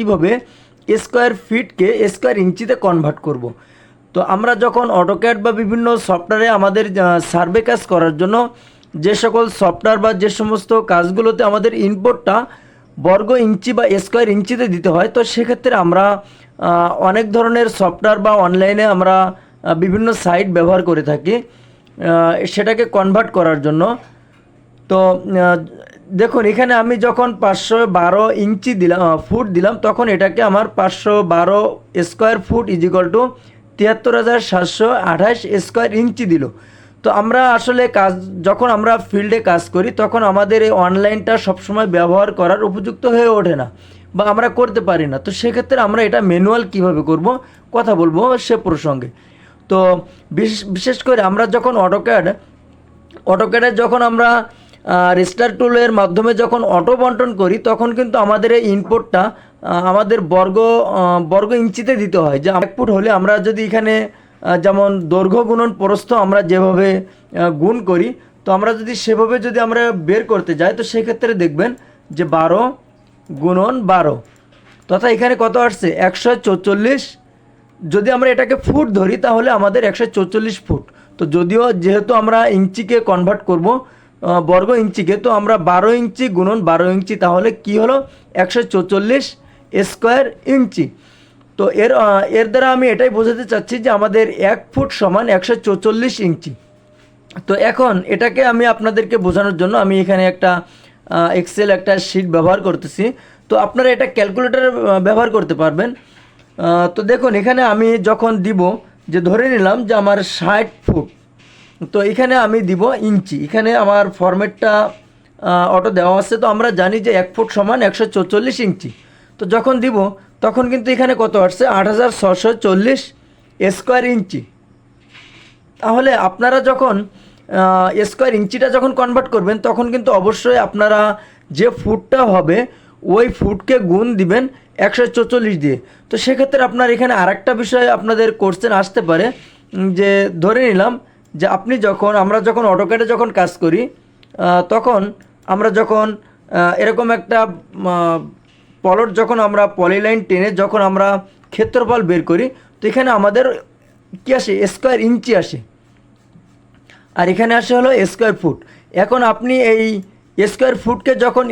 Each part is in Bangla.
কীভাবে স্কোয়ার ফিটকে স্কোয়ার ইঞ্চিতে কনভার্ট করব। তো আমরা যখন অটোক্যাড বা বিভিন্ন সফটওয়্যারে আমাদের সার্ভে কাজ করার জন্য যে সকল সফটওয়্যার বা যে সমস্ত কাজগুলোতে আমাদের ইনপুটটা বর্গ ইঞ্চি বা স্কোয়ার ইঞ্চিতে দিতে হয়, তো সেক্ষেত্রে আমরা অনেক ধরনের সফটওয়্যার বা অনলাইনে আমরা বিভিন্ন সাইট ব্যবহার করে থাকি সেটাকে কনভার্ট করার জন্য তো দেখুন, এখানে আমি যখন পাঁচশো বারো ইঞ্চি দিলাম ফুট দিলাম, তখন এটাকে আমার পাঁচশো বারো স্কোয়ার ফুট ইজিক্যাল টু তিয়াত্তর হাজার সাতশো আঠাশ স্কোয়ার ইঞ্চি দিল। তো আমরা আসলে কাজ, যখন আমরা ফিল্ডে কাজ করি, তখন আমাদের এই অনলাইনটা সবসময় ব্যবহার করার উপযুক্ত হয়ে ওঠে না বা আমরা করতে পারি না। তো সেক্ষেত্রে আমরা এটা ম্যানুয়াল কীভাবে করব, কথা বলব সে প্রসঙ্গে। তো বিশেষ বিশেষ করে আমরা যখন অটোক্যাড অটোক্যাডে যখন আমরা রেস্টার টুলের মাধ্যমে যখন অটো বন্টন করি, তখন কিন্তু আমাদের এই ইনপুটটা আমাদের বর্গ বর্গ ইঞ্চিতে দিতে হয়। যে ফুট হলে আমরা যদি এখানে যেমন দৈর্ঘ্য গুণন প্রস্থ আমরা যেভাবে গুণ করি, তো আমরা যদি সেভাবে যদি আমরা বের করতে যাই, তো সেক্ষেত্রে দেখবেন যে বারো গুণন বারো। তথা এখানে কত আসছে? একশো চৌচল্লিশ। যদি আমরা এটাকে ফুট ধরি, তাহলে আমাদের একশো চৌচল্লিশ ফুট তো যদিও যেহেতু আমরা ইঞ্চিকে কনভার্ট করব বর্গ ইঞ্চিকে তো আমরা বারো ইঞ্চি গুণন বারো ইঞ্চি, তাহলে কি হলো? একশো চৌচল্লিশ স্কোয়ার ইঞ্চি। তো এর এর দ্বারা আমি এটাই বোঝাতে চাচ্ছি যে আমাদের এক ফুট সমান একশো চৌচল্লিশ ইঞ্চি। তো এখন এটাকে আমি আপনাদেরকে বোঝানোর জন্য আমি এখানে একটা এক্সেল একটা শিট ব্যবহার করতেছি। তো আপনারা এটা ক্যালকুলেটর ব্যবহার করতে পারবেন। তো দেখুন, এখানে আমি যখন দিব, যে ধরে নিলাম যে আমার ষাট ফুট তো এখানে আমি দিব ইঞ্চি। এখানে আমার ফরম্যাটটা অটো দেওয়া আছে। তো আমরা জানি যে এক ফুট সমান একশো চৌচল্লিশ ইঞ্চি। তো যখন দিব, তখন কিন্তু এখানে কত আসছে? আট হাজার ছশো চল্লিশ স্কোয়ার ইঞ্চি। তাহলে আপনারা যখন স্কোয়ার ইঞ্চিটা যখন কনভার্ট করবেন, তখন কিন্তু অবশ্যই আপনারা যে ফুটটা হবে, ওই ফুটকে গুণ দিবেন একশো চৌচল্লিশ দিয়ে। তো সেক্ষেত্রে আপনার এখানে আরেকটা বিষয় আপনাদের কোশ্চেন আসতে পারে। যে ধরে নিলাম যে আপনি যখন, আমরা যখন অটোক্যাডে যখন কাজ করি তখন আমরা যখন এরকম একটা পলট যখন আমরা পলিলাইন টেনে যখন আমরা ক্ষেত্রফল বের করি, তো এখানে আমাদের কী আসে? স্কোয়ার ইঞ্চি আসে। আর এখানে আসে হলো স্কোয়ার ফুট এখন আপনি এই স্কোয়ার ফুটকে যখন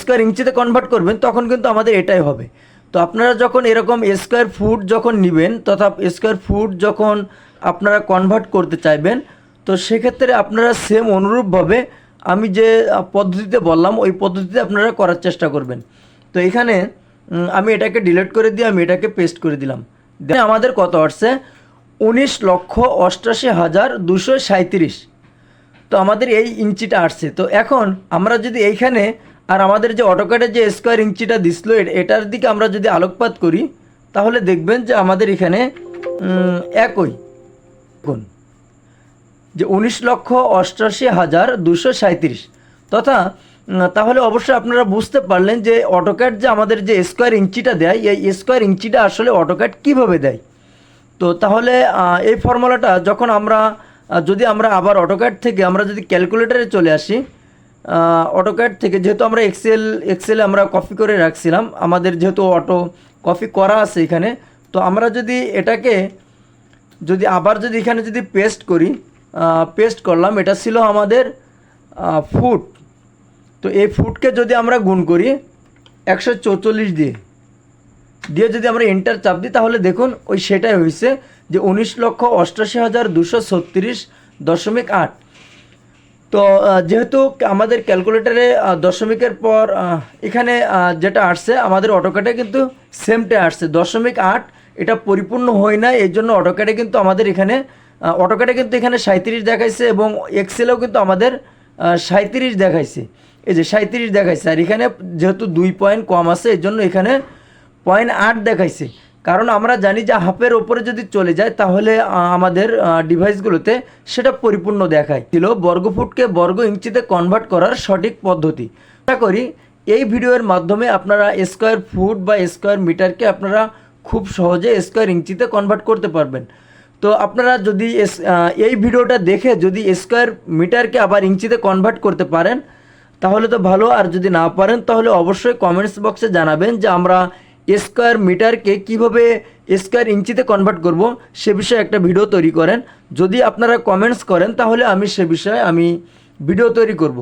স্কোয়ার ইঞ্চিতে কনভার্ট করবেন, তখন কিন্তু আমাদের এটাই হবে। তো আপনারা যখন এরকম স্কোয়ার ফুট যখন নেবেন, তথা স্কোয়ার ফুট যখন আপনারা কনভার্ট করতে চাইবেন। তো সেক্ষেত্রে আপনারা সেম অনুরূপভাবে আমি যে পদ্ধতিতে বললাম, ওই পদ্ধতিতে আপনারা করার চেষ্টা করবেন। তো এখানে আমি এটাকে ডিলিট করে দিয়ে আমি এটাকে পেস্ট করে দিলাম। আমাদের কত আসছে? উনিশ লক্ষ অষ্টাশি হাজার দুশো সাঁত্রিশ তো আমাদের এই ইঞ্চিটা আসছে। তো এখন আমরা যদি এইখানে, আর আমাদের যে অটোকাটে যে স্কোয়ার ইঞ্চিটা দিছিল এটার দিকে আমরা যদি আলোকপাত করি, তাহলে দেখবেন যে আমাদের এখানে একই। গুণ যে উনিশ লক্ষ অষ্টাশি হাজার দুশো সাঁত্রিশ তথা তাহলে অবশ্যই আপনারা বুঝতে পারলেন যে অটোক্যাট যে আমাদের যে স্কোয়ার ইঞ্চিটা দেয়, এই স্কোয়ার ইঞ্চিটা আসলে অটোক্যাট কীভাবে দেয়? তো তাহলে এই ফর্মুলাটা যখন আমরা যদি আমরা আবার অটোক্যাট থেকে আমরা যদি ক্যালকুলেটারে চলে আসি অটোক্যাট থেকে যেহেতু আমরা এক্সেল, এক্সেলে আমরা কপি করে রাখছিলাম, আমাদের যেহেতু অটো কপি করা আছে এখানে, তো আমরা যদি এটাকে যদি আবার যদি এখানে যদি পেস্ট করি পেস্ট করলাম, এটা ছিল আমাদের ফুট তো এই ফুটকে যদি আমরা গুণ করি, একশো চৌচল্লিশ দিয়ে দিয়ে যদি আমরা এন্টার চাপ দিই, তাহলে দেখুন, ওই সেটাই হয়েছে যে উনিশ লক্ষ অষ্টাশি হাজার দুশো ছত্রিশ দশমিক আট। তো যেহেতু আমাদের ক্যালকুলেটারে দশমিকের পর এখানে যেটা আসছে, আমাদের অটোক্যাটে কিন্তু সেমটা আসছে, দশমিক আট এটা পরিপূর্ণ হয় না এই জন্য অটোক্যাটে কিন্তু আমাদের এখানে অটোক্যাটে কিন্তু এখানে সাঁত্রিশ দেখাইছে এবং এক্সেলেও কিন্তু আমাদের সাঁত্রিশ দেখাইছে। এই যে সাঁত্রিশ দেখাইছে, আর এখানে যেহেতু দুই পয়েন্ট কম আছে, এর জন্য এখানে পয়েন্ট আট দেখাইছে। কারণ আমরা জানি যে হাফের ওপরে যদি চলে যায়, তাহলে আমাদের ডিভাইসগুলোতে সেটা পরিপূর্ণ দেখায়। ছিল বর্গফুটকে বর্গ ইঞ্চিতে কনভার্ট করার সঠিক পদ্ধতি। আশা করি এই ভিডিওর মাধ্যমে আপনারা স্কোয়ার ফুট বা স্কোয়ার মিটারকে আপনারা খুব সহজে স্কোয়ার ইঞ্চিতে কনভার্ট করতে পারবেন। তো আপনারা যদি এই ভিডিওটা দেখে যদি স্কোয়ার মিটারকে আবার ইঞ্চিতে কনভার্ট করতে পারেন, তাহলে তো ভালো। আর যদি না পারেন, তাহলে অবশ্যই কমেন্টস বক্সে জানাবেন যে আমরা স্কোয়ার মিটারকে কীভাবে স্কোয়ার ইঞ্চিতে কনভার্ট করব, সে বিষয়ে একটা ভিডিও তৈরি করেন। যদি আপনারা কমেন্টস করেন, তাহলে আমি সে বিষয়ে আমি ভিডিও তৈরি করব।